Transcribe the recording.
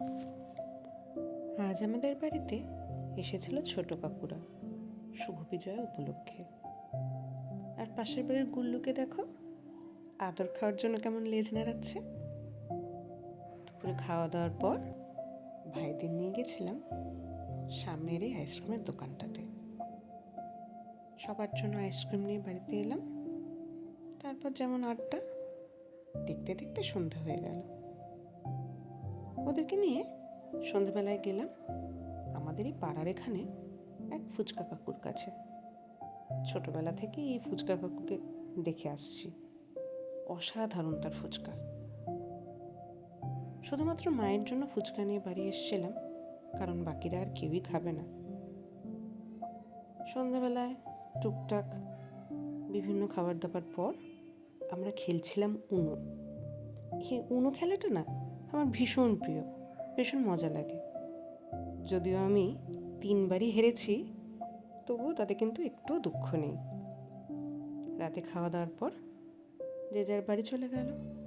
আজ আমাদের বাড়িতে এসেছিল ছোট কাকুরা, শুভ বিজয় উপলক্ষে। আর পাশের বাড়ির গুল্লুকে দেখো, আদর খাওয়ার জন্য কেমন লেজ নাড়াচ্ছে। দুপুরে খাওয়া দাওয়ার পর ভাইদের নিয়ে গেছিলাম সামনের এই আইসক্রিমের দোকানটাতে। সবার জন্য আইসক্রিম নিয়ে বাড়িতে এলাম। তারপর যেমন আটটা দেখতে দেখতে সন্ধ্যা হয়ে গেল। ওদেরকে নিয়ে সন্ধ্যেবেলায় গেলাম। আমাদের এই পাড়ার এখানে এক ফুচকা কাকুর কাছে। ছোটবেলা থেকে এই ফুচকা কাকুকে দেখে আসছি। অসাধারণ তার ফুচকা। শুধুমাত্র মায়ের জন্য ফুচকা নিয়ে বাড়ি এসেছিলাম, কারণ বাকিরা আর কেউই খাবে না। সন্ধ্যাবেলায় টুকটাক বিভিন্ন খাবার দাবার পর আমরা খেলছিলাম উনো। এই উনো খেলাটা না আমার ভীষণ প্রিয়, ভীষণ মজা লাগে। যদিও আমি তিনবারই হেরেছি, তবুও তাতে কিন্তু একটু দুঃখ নেই। রাতে খাওয়া দাওয়ার পর যে যার বাড়ি চলে গেল।